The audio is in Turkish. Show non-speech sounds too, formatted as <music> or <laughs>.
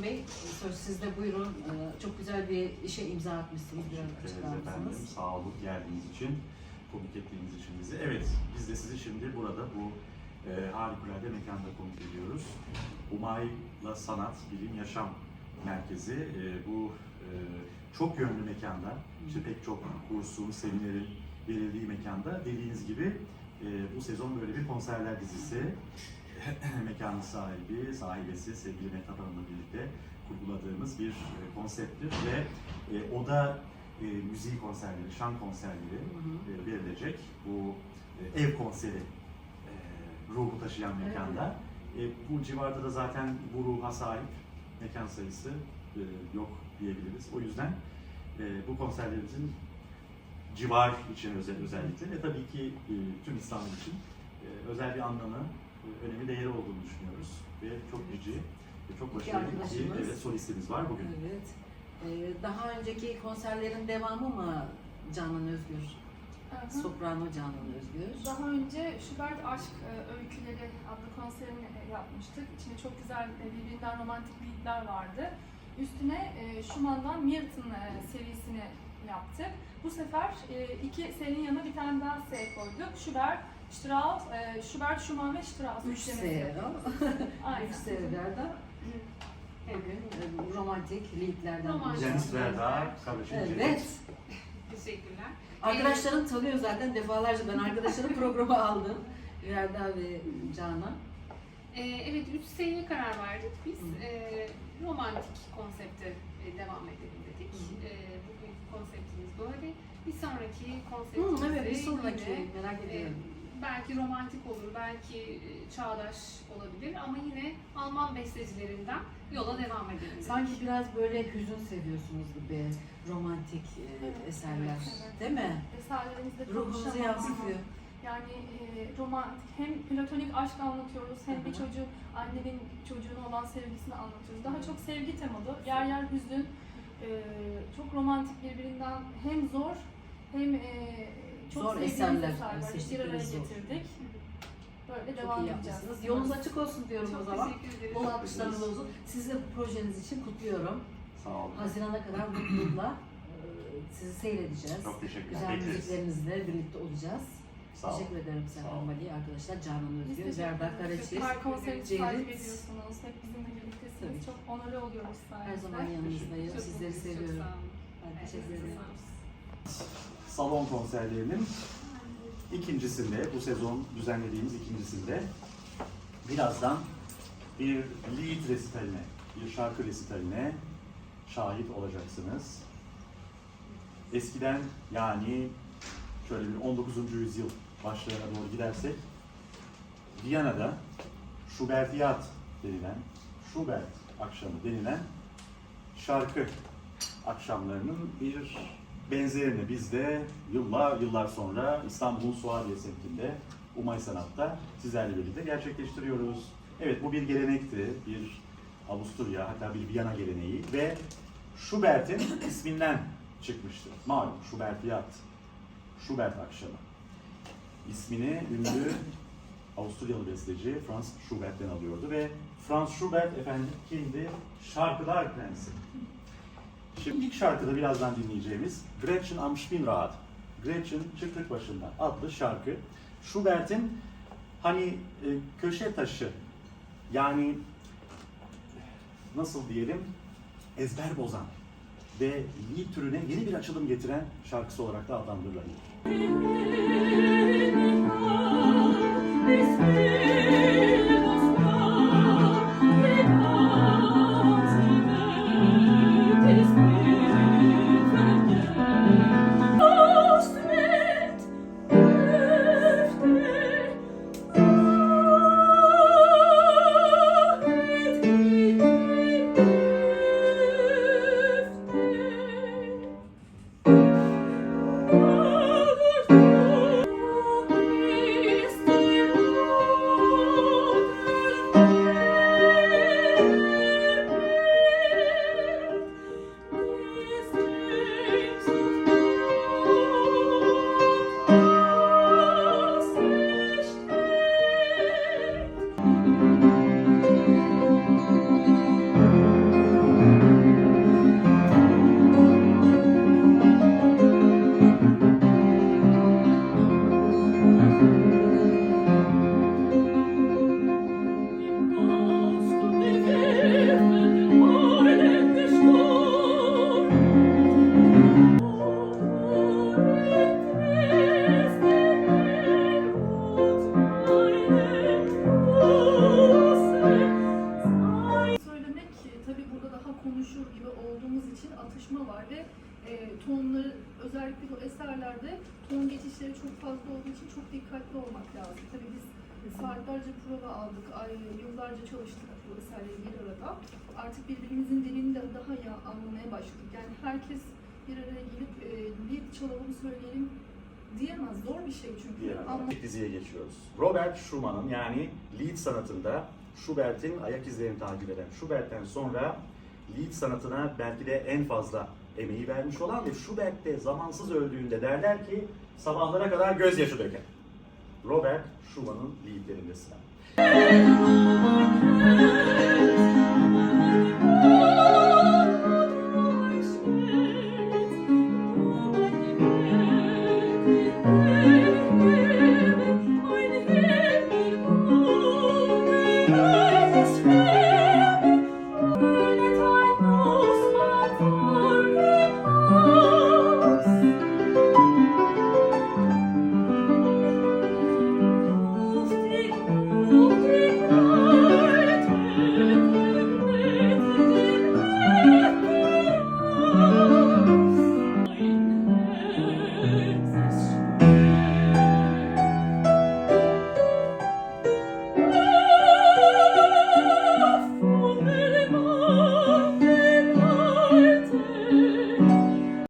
Can Bey, söz sizde buyurun. Ee, Çok güzel bir işe imza atmışsınız. Teşekkür ederiz efendim. Sağ olun geldiğiniz için, konuk ettiğiniz için bizi. Evet, biz de sizi şimdi burada bu e, harikulade mekanda konuk ediyoruz. Umay'la Sanat, Bilim, Yaşam Merkezi. E, bu e, çok yönlü mekanda, işte pek çok kursun, seminerin verildiği mekanda dediğiniz gibi e, bu sezon böyle bir konserler dizisi. <clears throat> Mekanın sahibi, sahibesi sevgili Mehtap Hanım'la birlikte kurguladığımız bir e, konsepttir ve e, o da e, müziği konserleri, şan konserleri Hı hı. e, verilecek. Bu e, ev konseri e, ruhu taşıyan mekanda. E, bu civarda da zaten bu ruha sahip mekan sayısı e, yok diyebiliriz. O yüzden e, bu konserlerimizin civar için özel özellikle ve tabii ki e, tüm İstanbul için e, özel bir anlamı, e, önemi, değeri olduğunu düşünüyoruz. Ve çok cici ve çok İki başarılı bir arkadaşımız. evet, solistimiz var bugün. Evet. Ee, Daha önceki konserlerin devamı mı Canan Özgür? Aha. Soprano Canan Özgür. Daha önce Schubert Aşk e, Öyküleri adlı konserini e, yapmıştık. İçinde çok güzel birbirinden romantik beatler vardı. Üstüne Schumann'dan Milton serisini yaptık. Bu sefer e, iki S'nin yanına bir tane daha S koyduk. Schubert, Strauss, e, Schubert, Schumann ve Strauss. Üç. <laughs> Aynen. Üç seyirlerden. Bugün e, romantik leadlerden Romantik. Jens Verda, kardeşim Evet. Teşekkürler. Arkadaşlarım tanıyor zaten defalarca. Ben arkadaşlarım <laughs> programı aldım. Verda ve Canan. Ee, evet, 3 seneye karar verdik. Biz Hı. e, romantik konsepte e, devam edelim dedik. Hı. E, bugünkü konseptimiz böyle. Bir sonraki Hı, konseptimizde evet bir sonraki yine, merak e, ediyorum. belki romantik olur, belki e, çağdaş olabilir ama yine Alman bestecilerinden yola devam edelim. dedik. Sanki biraz böyle hüzün seviyorsunuz gibi romantik e, eserler. evet, evet. Değil mi? Eserlerimizde konuşamam. yansıtıyor. Yani e, romantik hem platonik aşk anlatıyoruz hem bir çocuğun annenin çocuğuna olan sevgisini anlatıyoruz. Daha çok sevgi temalı. Yer yer hüzün. e, çok romantik birbirinden hem zor hem e, çok Zor sevdiğimiz eserler, bir araya getirdik. Böyle Çok devam edeceğiz. Yolunuz açık olsun diyorum o Çok zaman. teşekkür ederiz. Bol alkışlarınız olsun. Sizi bu projeniz için kutluyorum. Sağ olun. Haziran'a kadar mutlulukla sizi seyredeceğiz. Çok teşekkürler. Güzel Bekleriz. müziklerinizle birlikte olacağız. Sağ olun. Teşekkür ederim Sağ Serhan olun. Mali arkadaşlar. Canan Biz Özgür, teşekkür Verda ederiz. Karaçiz, Cerit. takip ediyorsunuz. Hep bizimle birliktesiniz. Tabii. Çok onore oluyoruz sayenizde. Her zaman yanınızdayım. Çok Sizleri mutluyuz, çok seviyorum. sağ olun. Ben Evet, teşekkür ederim. olun. salon konserlerinin ikincisinde, bu sezon düzenlediğimiz ikincisinde birazdan bir lead resitaline, bir şarkı resitaline şahit olacaksınız. Eskiden yani şöyle bir 19. yüzyıl başlarına doğru gidersek Viyana'da Schubertiyat denilen, Schubert akşamı denilen şarkı akşamlarının bir benzerini biz de yıllar yıllar sonra İstanbul'un Suadiye semtinde Umay Sanat'ta sizlerle birlikte gerçekleştiriyoruz. Evet bu bir gelenekti, bir Avusturya hatta bir Viyana geleneği ve Schubert'in isminden çıkmıştı. Malum Schubertiyat, Schubert akşamı. İsmini ünlü Avusturyalı besteci Franz Schubert'ten alıyordu ve Franz Schubert efendim kimdi? Şarkılar prensi. Şimdi ilk şarkıda birazdan dinleyeceğimiz Gretchen am Spinnrad, Gretchen Çıkrık Başında adlı şarkı. Schubert'in hani e, köşe taşı yani nasıl diyelim ezber bozan ve lead türüne yeni bir açılım getiren şarkısı olarak da adlandırılabilir. Olduğumuz için atışma var ve e, tonları özellikle bu eserlerde ton geçişleri çok fazla olduğu için çok dikkatli olmak lazım. Tabii biz saatlerce prova aldık, ay, yıllarca çalıştık bu eserleri bir arada. Artık birbirimizin dilini de daha iyi anlamaya başladık. Yani herkes bir araya gelip e, bir çalalım söyleyelim diyemez. Zor bir şey çünkü. Diyemem. Anlam- diziye geçiyoruz. Robert Schumann'ın yani Lied sanatında Schubert'in ayak izlerini takip eden Schubert'ten sonra Lied sanatına belki de en fazla emeği vermiş olan ve Schubert de zamansız öldüğünde derler ki sabahlara kadar gözyaşı döker. Robert Schumann'ın Lied'lerinde sıra.